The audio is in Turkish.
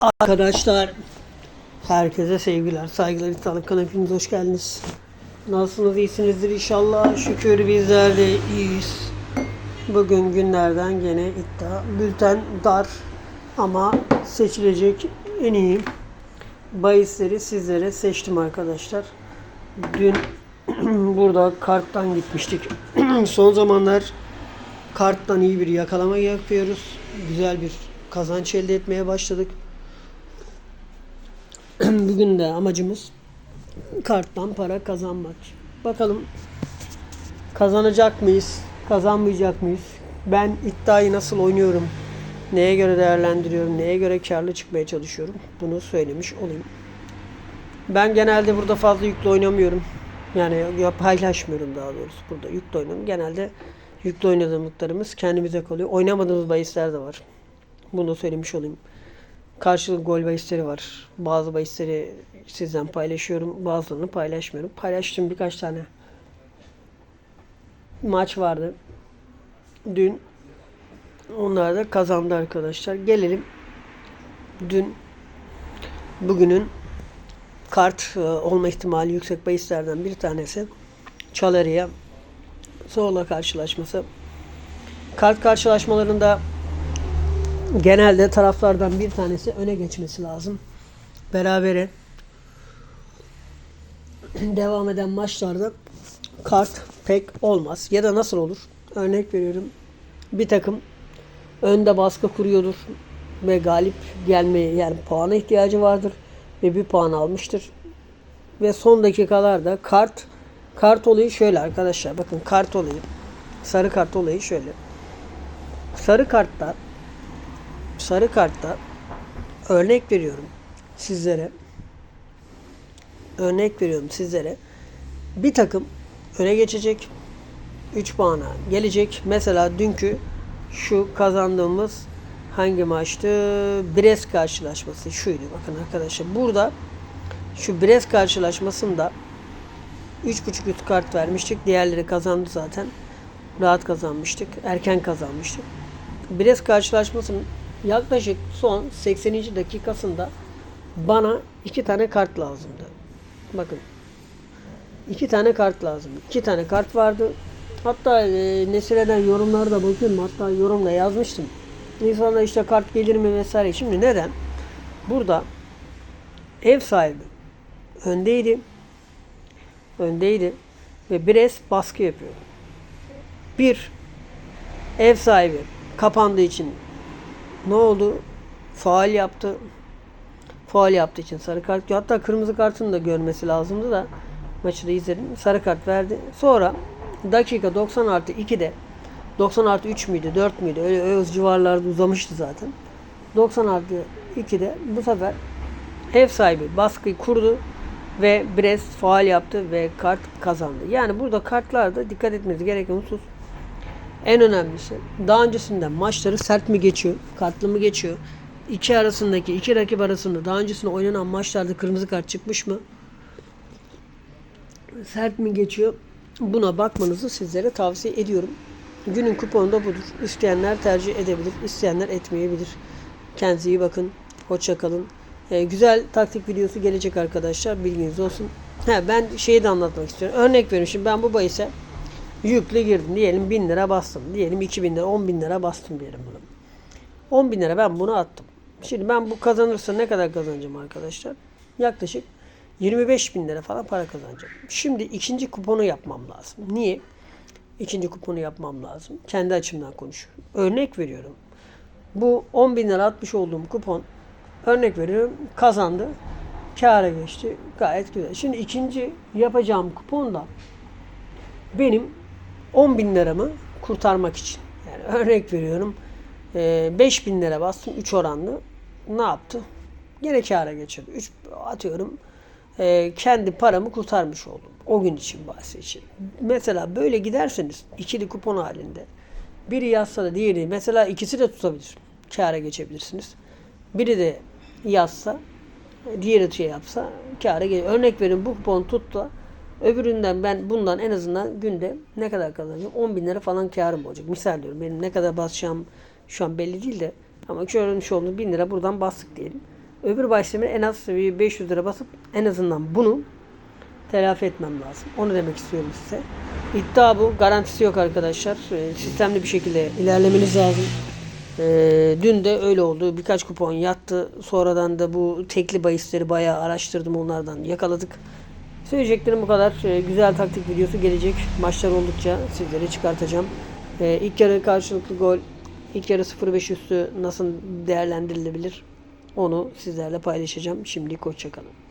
Arkadaşlar herkese sevgiler, saygılar, sağlıklar hepiniz hoş geldiniz. Nasılsınız, iyisinizdir inşallah. Şükür bizler de iyiyiz. Bugün günlerden gene iddia. Bülten dar ama seçilecek en iyi bahisleri sizlere seçtim arkadaşlar. Dün burada karttan gitmiştik. Son zamanlar karttan iyi bir yakalama yapıyoruz. Güzel bir kazanç elde etmeye başladık. Bugün de amacımız karttan para kazanmak. Bakalım kazanacak mıyız? Kazanmayacak mıyız? Ben iddiayı nasıl oynuyorum? Neye göre değerlendiriyorum? Neye göre karlı çıkmaya çalışıyorum? Bunu söylemiş olayım. Ben genelde burada fazla yüklü oynamıyorum. Yani ya paylaşmıyorum daha doğrusu burada yüklü oynamıyorum. Genelde yüklü oynadığımız kendimize kalıyor. Oynamadığımız bahisler de var. Bunu söylemiş olayım. Karşılıklı gol bahisleri var. Bazı bahisleri sizden paylaşıyorum. Bazılarını paylaşmıyorum. Paylaştığım birkaç tane maç vardı. Dün onlar da kazandı arkadaşlar. Gelelim dün bugünün kart e, olma ihtimali yüksek bahislerden bir tanesi Çaleri'ye Zorla karşılaşması. Kart karşılaşmalarında genelde taraflardan bir tanesi öne geçmesi lazım. Berabere devam eden maçlarda kart pek olmaz. Ya da nasıl olur? Örnek veriyorum. Bir takım önde baskı kuruyordur ve galip gelmeye yani puana ihtiyacı vardır ve bir puan almıştır. Ve son dakikalarda kart kart olayı şöyle arkadaşlar bakın kart olayı sarı kart olayı şöyle. Sarı kartlar sarı kartta örnek veriyorum sizlere. Örnek veriyorum sizlere. Bir takım öne geçecek. 3 puana gelecek. Mesela dünkü şu kazandığımız hangi maçtı? Brest karşılaşması şuydu. Bakın arkadaşlar burada şu Brest karşılaşmasında 3.5 üst kart vermiştik. Diğerleri kazandı zaten. Rahat kazanmıştık. Erken kazanmıştık. Brest karşılaşmasının yaklaşık son 80. dakikasında bana iki tane kart lazımdı. Bakın. iki tane kart lazım. İki tane kart vardı. Hatta e, Nesire'den yorumlarda bakıyorum. Hatta yorumda yazmıştım. İnsanlar işte kart gelir mi vesaire. Şimdi neden? Burada ev sahibi öndeydi. Öndeydi. Ve Brest baskı yapıyor. Bir ev sahibi kapandığı için ne oldu? Faal yaptı. Faal yaptığı için sarı kart. Hatta kırmızı kartını da görmesi lazımdı da maçı da izledim. Sarı kart verdi. Sonra dakika 90 artı 2'de 90 artı 3 müydü 4 müydü öyle, öyle civarlarda uzamıştı zaten. 90 artı 2'de bu sefer ev sahibi baskıyı kurdu ve Brest faal yaptı ve kart kazandı. Yani burada kartlarda dikkat etmeniz gereken husus en önemlisi daha öncesinden maçları sert mi geçiyor, kartlı mı geçiyor? İki arasındaki, iki rakip arasında daha öncesinde oynanan maçlarda kırmızı kart çıkmış mı? Sert mi geçiyor? Buna bakmanızı sizlere tavsiye ediyorum. Günün kuponu da budur. İsteyenler tercih edebilir, isteyenler etmeyebilir. Kendinize iyi bakın. Hoşça kalın. Ee, güzel taktik videosu gelecek arkadaşlar. Bilginiz olsun. He, ben şeyi de anlatmak istiyorum. Örnek veriyorum. Şimdi ben bu bahise yüklü girdim. Diyelim 1000 lira bastım. Diyelim 2000 lira, 10 bin lira bastım diyelim bunu. 10 bin lira ben bunu attım. Şimdi ben bu kazanırsa ne kadar kazanacağım arkadaşlar? Yaklaşık 25 bin lira falan para kazanacağım. Şimdi ikinci kuponu yapmam lazım. Niye? İkinci kuponu yapmam lazım. Kendi açımdan konuşuyorum. Örnek veriyorum. Bu 10 bin lira atmış olduğum kupon örnek veriyorum kazandı. Kâra geçti. Gayet güzel. Şimdi ikinci yapacağım kupon da benim 10 bin liramı kurtarmak için. Yani örnek veriyorum. 5 bin lira bastım 3 oranlı. Ne yaptı? Gene kâra geçirdi. 3 atıyorum. e, kendi paramı kurtarmış oldum. O gün için bahsi için. Mesela böyle giderseniz ikili kupon halinde biri yazsa da diğeri mesela ikisi de tutabilir. Kâra geçebilirsiniz. Biri de yazsa diğeri şey yapsa kâra gelir. Örnek verin bu kupon tuttu. Öbüründen ben bundan en azından günde ne kadar kazanacağım? 10 bin lira falan karım olacak. Misal diyorum benim ne kadar basacağım şu an belli değil de ama görmüş olduğunuz bin lira buradan bastık diyelim. Öbür bahsimi en az bir 500 lira basıp en azından bunu telafi etmem lazım. Onu demek istiyorum size. İddia bu. Garantisi yok arkadaşlar. Ee, Sistemli bir şekilde ilerlemeniz lazım. Ee, dün de öyle oldu. Birkaç kupon yattı. Sonradan da bu tekli bahisleri bayağı araştırdım. Onlardan yakaladık. Söyleyeceklerim bu kadar. Ee, güzel taktik videosu gelecek. Maçlar oldukça sizlere çıkartacağım. Ee, ilk yarı karşılıklı gol, ilk yarı 0-5 üstü nasıl değerlendirilebilir? Onu sizlerle paylaşacağım. Şimdi hoşçakalın.